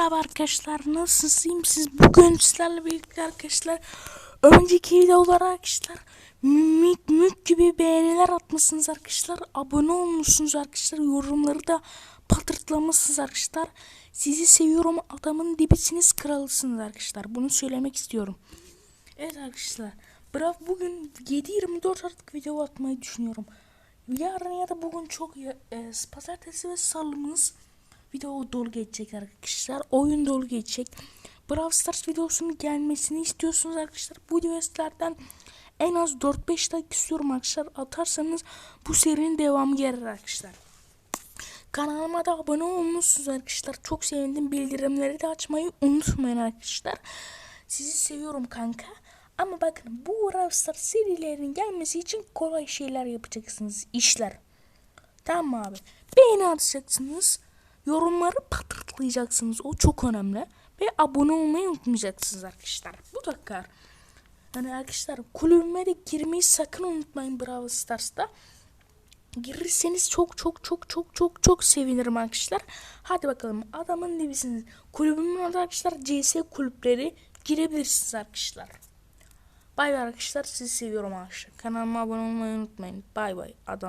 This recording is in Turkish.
Merhaba arkadaşlar nasılsınız? Misiniz? Bugün sizlerle birlikte arkadaşlar önceki videolara arkadaşlar mük mük gibi beğeniler atmışsınız arkadaşlar. Abone olmuşsunuz arkadaşlar yorumları da patırtlamışsınız arkadaşlar. Sizi seviyorum adamın dibisiniz kralısınız arkadaşlar. Bunu söylemek istiyorum. Evet arkadaşlar Bravo bugün 7-24 artık video atmayı düşünüyorum. Yarın ya da bugün çok e, pazartesi ve salımız video dolu geçecek arkadaşlar. Oyun dolu geçecek. Brawl Stars videosunun gelmesini istiyorsunuz arkadaşlar. Bu videolardan en az 4-5 like istiyorum arkadaşlar. Atarsanız bu serinin devamı gelir arkadaşlar. Kanalıma da abone olmuşsunuz arkadaşlar. Çok sevindim. Bildirimleri de açmayı unutmayın arkadaşlar. Sizi seviyorum kanka. Ama bakın bu Brawl Stars serilerinin gelmesi için kolay şeyler yapacaksınız. işler. Tamam abi? Beğeni atacaksınız. Yorumları patırtlayacaksınız. O çok önemli. Ve abone olmayı unutmayacaksınız arkadaşlar. Bu da kar. Yani arkadaşlar kulübüme de girmeyi sakın unutmayın Brawl Stars'ta. Girirseniz çok çok çok çok çok çok sevinirim arkadaşlar. Hadi bakalım adamın dibisiniz. Kulübümün adı arkadaşlar CS kulüpleri girebilirsiniz arkadaşlar. Bay bay arkadaşlar sizi seviyorum arkadaşlar. Kanalıma abone olmayı unutmayın. Bay bay adam.